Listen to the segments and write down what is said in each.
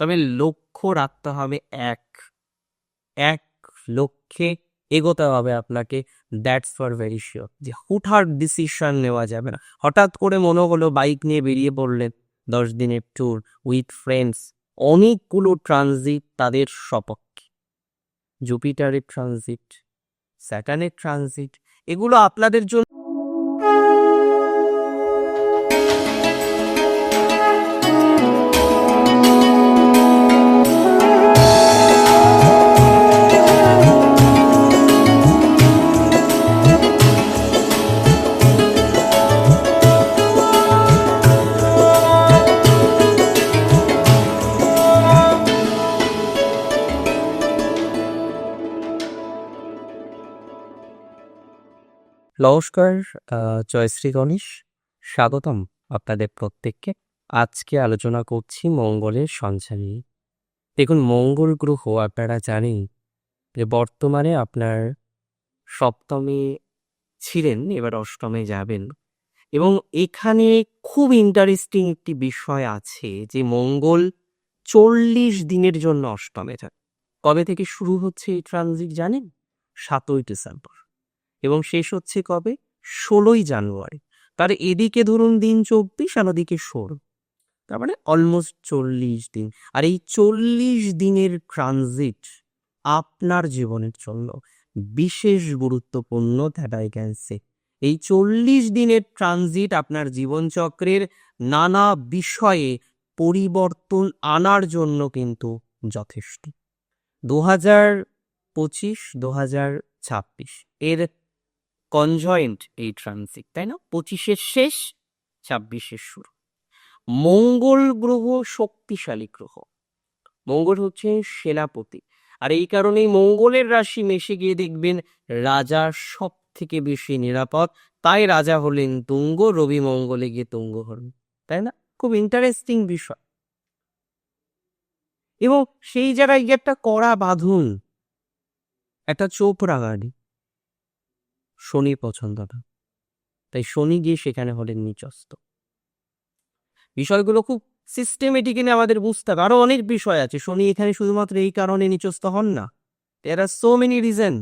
তবে লক্ষ্য রাখতে হবে এক। এক লক্ষ্যে এগোতে হবে আপনাকে দ্যাটস ফর ভেরি শিওর যে হুটহাট ডিসিশন নেওয়া যাবে না। হঠাৎ করে মনে হলো বাইক নিয়ে বেরিয়ে পড়লেন দশ দিনের ট্যুর উইথ ফ্রেন্ডস অনেকগুলো ট্রানজিট তাদের সপক্ষে। জুপিটারের ট্রানজিট স্যাটার্নের ট্রানজিট এগুলো আপনাদের জন্য নমস্কার জয়শ্রী গণেশ স্বাগতম আপনাদের প্রত্যেককে। আজকে আলোচনা করছি মঙ্গলের সঞ্চার নিয়ে। দেখুন, মঙ্গল গ্রহ আপনারা জানেন যে বর্তমানে আপনার সপ্তমে ছিলেন, এবার অষ্টমে যাবেন। এবং এখানে খুব ইন্টারেস্টিং একটি বিষয় আছে যে মঙ্গল চল্লিশ দিনের জন্য অষ্টমে যান। কবে থেকে শুরু হচ্ছে এই ট্রানজিট জানেন? সাতই ডিসেম্বর। এবং শেষ হচ্ছে কবে? ষোলোই জানুয়ারি। তার এদিকে ধরুন দিন চব্বিশ আর ওদিকে ষোলো। তার মানে অলমোস্ট চল্লিশ দিন। আর এই চল্লিশ দিনের ট্রানজিট আপনার জীবনের জন্য বিশেষ গুরুত্বপূর্ণ দ্যাট আই ক্যান সে এই চল্লিশ দিনের ট্রানজিট আপনার জীবনচক্রের নানা বিষয়ে পরিবর্তন আনার জন্য কিন্তু যথেষ্ট। দু হাজার পঁচিশ, দু হাজার ছাব্বিশ। এর কনজয়েন্ট এই ট্রানজিট তাই না? পঁচিশের শেষ, ছাব্বিশের শুরু। মঙ্গল গ্রহ শক্তিশালী গ্রহ। মঙ্গল হচ্ছে সেনাপতি। আর এই কারণেই মঙ্গলের রাশি মেশে গিয়ে দেখবেন রাজা সব থেকে বেশি নিরাপদ। তাই রাজা হলেন তুঙ্গ, রবি মঙ্গলে গিয়ে তুঙ্গ হলেন তাই না? খুব ইন্টারেস্টিং বিষয়। এবং সেই জায়গায় গিয়ে একটা কড়া বাঁধুন, একটা চোপড়া গাড়ি। শনি পছন্দ না তাই শনি গিয়ে সেখানে হলেন নিচস্ত বিষয়গুলো খুব সিস্টেমেটিক্যালি আমাদের বুঝতে হবে। আরও অনেক বিষয় আছে। শনি এখানে শুধুমাত্র এই কারণে নিচস্ত হন না। There are so many reason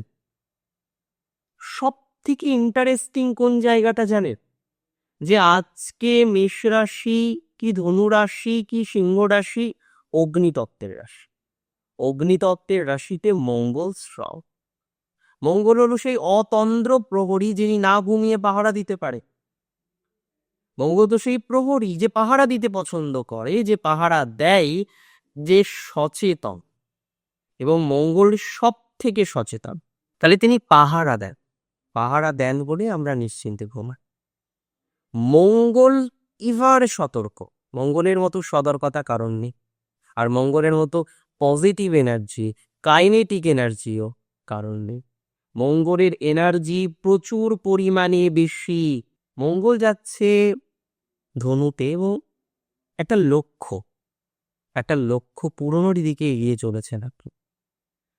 সব থেকে ইন্টারেস্টিং কোন জায়গাটা জানেন? যে আজকে মেষ রাশি কি ধনু রাশি কি সিংহ রাশি? অগ্নিতত্ত্বের রাশি। অগ্নিতত্ত্বের রাশিতে মঙ্গল শ্রব মঙ্গল হলো সেই অতন্দ্র প্রহরী যিনি না ঘুমিয়ে পাহারা দিতে পারে। মঙ্গল তো সেই প্রহরী যে পাহারা দিতে পছন্দ করে, যে পাহারা দেয়, যে সচেতন এবং মঙ্গল সব থেকে সচেতন। তাহলে তিনি পাহারা দেন। পাহারা দেন বলে আমরা নিশ্চিন্তে ঘুমাই। মঙ্গল ইভার সতর্ক। মঙ্গলের মতো সতর্কতা কারণ নেই। আর মঙ্গলের মতো পজিটিভ এনার্জি কাইনেটিক এনার্জিও কারণ নেই। মঙ্গলের এনার্জি প্রচুর পরিমাণে বেশি। মঙ্গল যাচ্ছে ধনুতে এবং একটা লক্ষ্য একটা লক্ষ্য পূরণের দিকে এগিয়ে চলেছেন আপনি।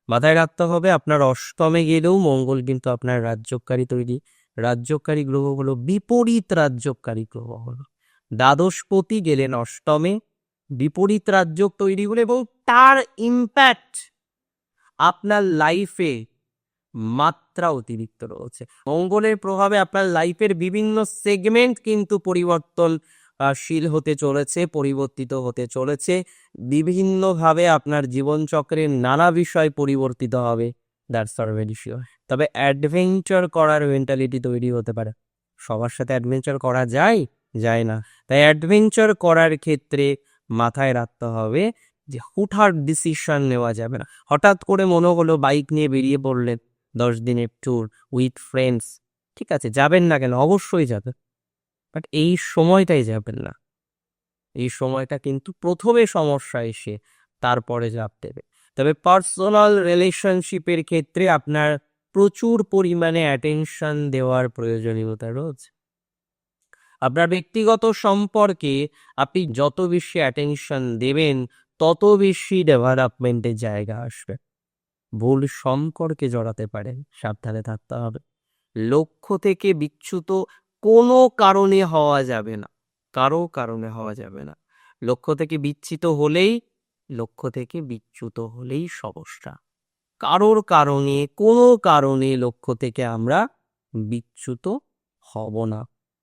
মাথায় রাখতে হবে, আপনার অষ্টমে গেলেও মঙ্গল কিন্তু আপনার রাজ্যকারী তৈরি। রাজ্যকারী গ্রহ হলো বিপরীত রাজ্যকারী গ্রহ হলো। দ্বাদশপতি গেলেন অষ্টমে, বিপরীত রাজ্য তৈরি হলো এবং তার ইম্প্যাক্ট আপনার লাইফে মাত্রা অতিরিক্ত রয়েছে। মঙ্গলের প্রভাবে আপনার লাইফের বিভিন্ন সেগমেন্ট কিন্তু পরিবর্তন শীল হতে চলেছে, পরিবর্তিত হতে চলেছে। বিভিন্নভাবে আপনার জীবনচক্রের নানা বিষয় পরিবর্তিত হবে। দ্যাটস আর ভেরি শিওর তবে অ্যাডভেঞ্চার করার মেন্টালিটি তৈরি হতে পারে। সবার সাথে অ্যাডভেঞ্চার করা যায় যায় না। তাই অ্যাডভেঞ্চার করার ক্ষেত্রে মাথায় রাখতে হবে যে হুটহাট ডিসিশন নেওয়া যাবে না। হঠাৎ করে মনে হলো বাইক নিয়ে বেরিয়ে পড়লেন। দশ দিনের ট্যুর উইথ ফ্রেন্ডস ঠিক আছে, যাবেন না কেন? অবশ্যই যাবেন। বাট এই সময়টাই যাবেন না। এই সময়টা কিন্তু প্রথমে সমস্যা এসে তারপরে চাপ দেবে। তবে পার্সোনাল রিলেশনশিপের ক্ষেত্রে আপনার প্রচুর পরিমাণে অ্যাটেনশন দেওয়ার প্রয়োজনীয়তা রয়েছে। আপনার ব্যক্তিগত সম্পর্কে আপনি যত বেশি অ্যাটেনশন দেবেন, তত বেশি ডেভেলপমেন্টের জায়গা আসবে। ভুল সম্পর্কে জড়াতে পারেন সাবধানে থাকতে হবে। লক্ষ্য থেকে বিচ্যুত কোনো কারণে হওয়া যাবে না। কারও কারণে হওয়া যাবে না। লক্ষ্য থেকে বিচ্ছিত হলেই, লক্ষ্য থেকে বিচ্যুত হলেই সমস্যা। কারোর কারণে, কোনো কারণে লক্ষ্য থেকে আমরা বিচ্যুত হব না।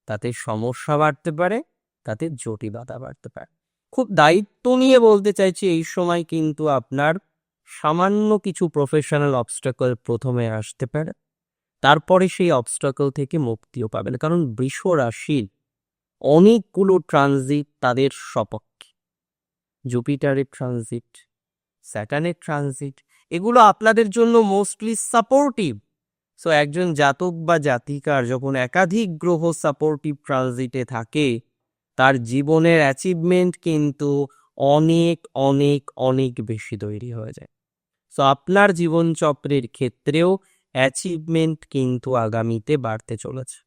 তাতে সমস্যা বাড়তে পারে, তাতে জটিলতা বাড়তে পারে। খুব দায়িত্ব নিয়ে বলতে চাইছি, এই সময় কিন্তু আপনার সামান্য কিছু প্রফেশনাল অবস্টাকল প্রথমে আসতে পারে, তারপরে সেই অবস্টাকল থেকে মুক্তিও পাবেন। কারণ বৃষ রাশির অনেকগুলো ট্রানজিট তাদের সপক্ষে। জুপিটারের ট্রানজিট স্যাটার্নের ট্রানজিট এগুলো আপনাদের জন্য মোস্টলি সাপোর্টিভ সো একজন জাতক বা জাতিকার যখন একাধিক গ্রহ সাপোর্টিভ ট্রানজিটে থাকে, তার জীবনের অ্যাচিভমেন্ট কিন্তু অনেক অনেক অনেক বেশি তৈরি হয়ে যায়। সো আপনার জীবনচক্রের ক্ষেত্রেও অ্যাচিভমেন্ট কিন্তু আগামীতে বাড়তে চলেছে।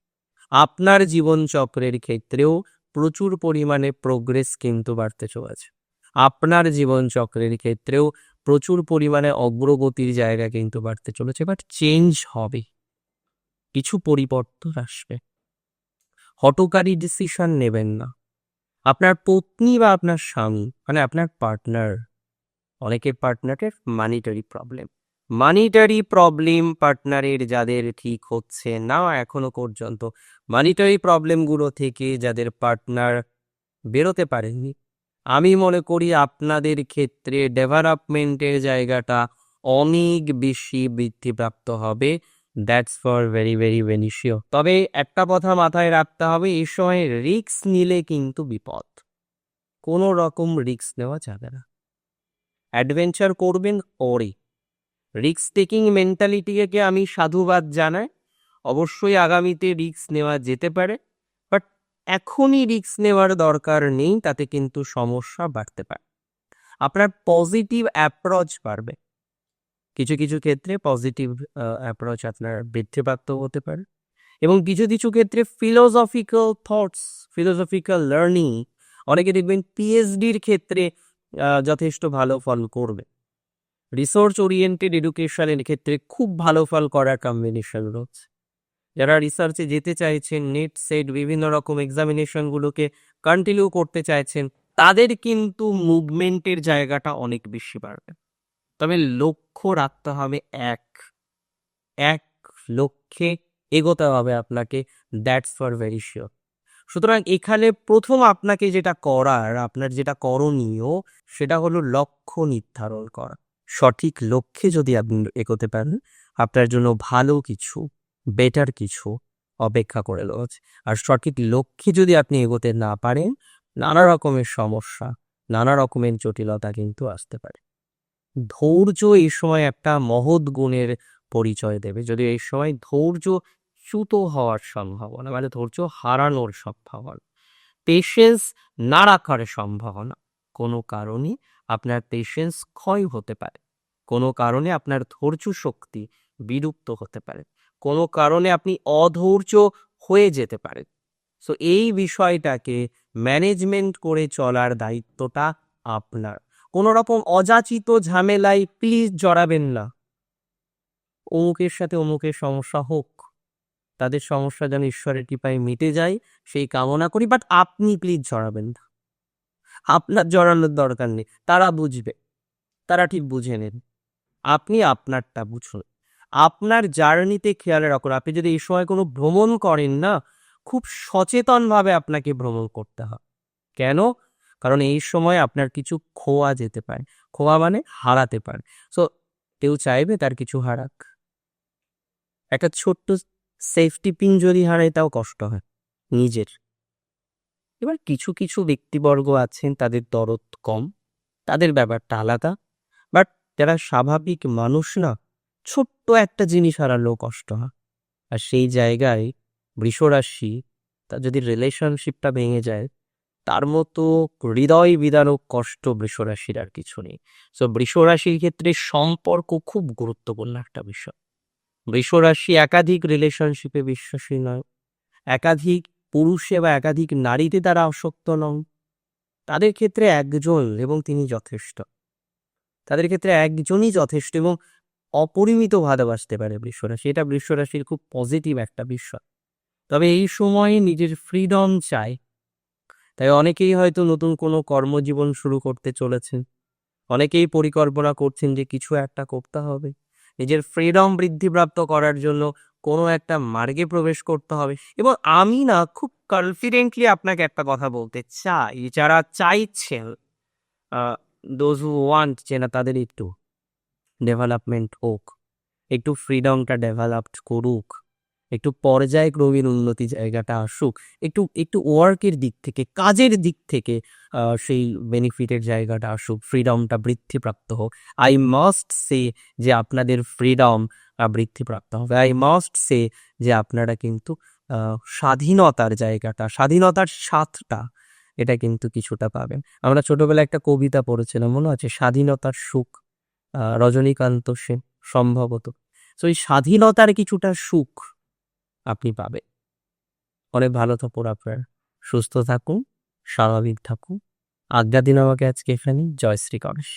আপনার জীবনচক্রের ক্ষেত্রেও প্রচুর পরিমাণে প্রোগ্রেস কিন্তু বাড়তে চলেছে। আপনার জীবনচক্রের ক্ষেত্রেও প্রচুর পরিমাণে অগ্রগতির জায়গা কিন্তু বাড়তে চলেছে বাট চেঞ্জ হবে। কিছু পরিবর্তন আসবে। হটকারী ডিসিশন নেবেন না। আপনার পত্নী বা আপনার স্বামী মানে আপনার পার্টনার অনেকের পার্টনারের মানিটারি প্রবলেম মানিটারি প্রবলেম পার্টনারের যাদের ঠিক হচ্ছে না এখনও পর্যন্ত মানিটারি প্রবলেমগুলো থেকে যাদের পার্টনার বেরোতে পারেননি, আমি মনে করি আপনাদের ক্ষেত্রে ডেভেলপমেন্টের জায়গাটা অনেক বেশি বৃদ্ধিপ্রাপ্ত হবে। That's for very very beneficial তবে একটা কথা মাথায় রাখতে হবে এই সময় রিস্ক নিলে কিন্তু বিপদ। কোনো রকম রিস্ক নেওয়া যাবে না। অ্যাডভেঞ্চার করবেন ওরে। রিস্ক টেকিং মেন্টালিটিকে আমি সাধুবাদ জানাই? অবশ্যই আগামীতে রিস্ক নেওয়া যেতে পারে, বাট এখনই রিস্ক নেওয়ার দরকার নেই, তাতে কিন্তু সমস্যা বাড়তে পারে। আপনার পজিটিভ অ্যাপ্রোচ বাড়বে। কিছু কিছু ক্ষেত্রে পজিটিভ অ্যাপ্রোচ আপনার বৃদ্ধিপ্রাপ্ত হতে পারে এবং কিছু কিছু ক্ষেত্রে ফিলোসফিক্যাল থটস ফিলোসফিক্যাল লার্নিং অনেকে দেখবেন পিএইচডির ক্ষেত্রে যথেষ্ট ভালো ফল করবে। রিসার্চ ওরিয়েন্টেড এডুকেশনের ক্ষেত্রে খুব ভালো ফল করার কম্বিনেশন রয়েছে। যারা রিসার্চে যেতে চাইছেন নেট সেট বিভিন্ন রকম এক্সামিনেশনগুলোকে কন্টিনিউ করতে চাইছেন, তাদের কিন্তু মুভমেন্টের জায়গাটা অনেক বেশি বাড়বে। তবে লক্ষ্য রাখতে হবে এক। এক লক্ষ্যে এগোতে হবে আপনাকে দ্যাটস ফর ভেরি শিওর সুতরাং এখানে প্রথম আপনাকে যেটা করার, আপনার যেটা করণীয়, সেটা হলো লক্ষ্য নির্ধারণ করা। সঠিক লক্ষ্যে যদি আপনি এগোতে পারেন, আপনার জন্য ভালো কিছু বেটার কিছু অপেক্ষা করে রয়েছে। আর সঠিক লক্ষ্যে যদি আপনি এগোতে না পারেন, নানা রকমের সমস্যা, নানা রকমের জটিলতা কিন্তু আসতে পারে। ধৈর্য এই সময় একটা মহৎ গুণের পরিচয় দেবে। যদি এই সময় ধৈর্য চ্যুত হওয়ার সম্ভাবনা মানে ধৈর্য হারানোর সম্ভাবনা। পেশেন্স না রাখার সম্ভাবনা, কোনো কারণে আপনার পেশেন্স ক্ষয় হতে পারে। কোনো কারণে আপনার ধৈর্য শক্তি বিলুপ্ত হতে পারে। কোনো কারণে আপনি অধৈর্য হয়ে যেতে পারেন। সো এই বিষয়টাকে ম্যানেজমেন্ট করে চলার দায়িত্বটা আপনার। কোনো রকম অযাচিত ঝামেলায় প্লিজ জড়াবেন না। অমুকের সাথে অমুকের সমস্যা হোক। তাদের সমস্যা যেন ঈশ্বরের কৃপায় মিটে যায়, সেই কামনা করি। বাট আপনি প্লিজ জড়াবেন না। আপনার জড়ানোর দরকার নেই। তারা বুঝবে। তারা ঠিক বুঝে নেন আপনি আপনারটা বুঝুন। আপনার জার্নিতে খেয়াল রাখুন। আপনি যদি এই সময় কোনো ভ্রমণ করেন না, খুব সচেতনভাবে আপনাকে ভ্রমণ করতে হয় কেন? কারণ এই সময় আপনার কিছু খোয়া যেতে পারে। খোয়া মানে হারাতে পারে। সো কেউ চাইবে তার কিছু হারাক। একটা ছোট্ট সেফটি পিন যদি হারায় তাও কষ্ট হয়, নিজের। এবার কিছু কিছু ব্যক্তিবর্গ আছেন, তাদের দরদ কম, তাদের ব্যাপারটা আলাদা বাট যারা স্বাভাবিক মানুষ না, ছোট্ট একটা জিনিস হারালেও কষ্ট হয়। আর সেই জায়গায় বৃষরাশি, তার যদি রিলেশনশিপটা ভেঙে যায়, তার মতো হৃদয় বিদারক কষ্ট বৃষরাশির আর কিছু নেই। সো বৃষরাশির ক্ষেত্রে সম্পর্ক খুব গুরুত্বপূর্ণ একটা বিষয়। বৃষরাশি একাধিক রিলেশনশিপে বিশ্বাসী নয়। একাধিক পুরুষে বা একাধিক নারীতে তারা আসক্ত নন। তাদের ক্ষেত্রে একজন এবং তিনি যথেষ্ট। তাদের ক্ষেত্রে একজনই যথেষ্ট এবং অপরিমিত ভালোবাসতে পারে বৃষরাশি এটা বৃষরাশির খুব পজিটিভ একটা বিষয়। তবে এই সময়ে নিজের ফ্রিডম চায় তাই অনেকেই হয়তো নতুন কোনো কর্মজীবন শুরু করতে চলেছেন। অনেকেই পরিকল্পনা করছেন যে কিছু একটা করতে হবে। নিজের ফ্রিডম বৃদ্ধিপ্রাপ্ত করার জন্য কোনো একটা মার্গে প্রবেশ করতে হবে। এবং আমি না খুব কনফিডেন্টলি আপনাকে একটা কথা বলতে চাই, যারা চাইছেন দোজ হু ওয়ান্ট যে না তাদের একটু ডেভেলপমেন্ট হোক, একটু ফ্রিডমটা ডেভেলপড করুক। একটু পর্যায়ক্রমীর উন্নতি জায়গাটা আসুক, একটু একটু ওয়ার্কের দিক থেকে, কাজের দিক থেকে সেই বেনিফিটের জায়গাটা আসুক ফ্রিডমটা বৃদ্ধিপ্রাপ্ত হোক। আই মাস্ট সে যে আপনাদের ফ্রিডম বৃদ্ধিপ্রাপ্ত হবে। আই মাস্ট সে যে আপনারা কিন্তু স্বাধীনতার জায়গাটা, স্বাধীনতার স্বাদটা, এটা কিন্তু কিছুটা পাবেন। আমরা ছোটবেলায় একটা কবিতা পড়েছিলাম, মনে আছে? স্বাধীনতার সুখ রজনীকান্ত সেন, সম্ভবত। তো এই স্বাধীনতার কিছুটা সুখ আপনি পাবেন। অনেক ভালো থাকুন আপনার। সুস্থ থাকুন, স্বাভাবিক থাকুন। আজ্ঞা দিন আমাকে আজকে এখানে জয় শ্রী গণেশ।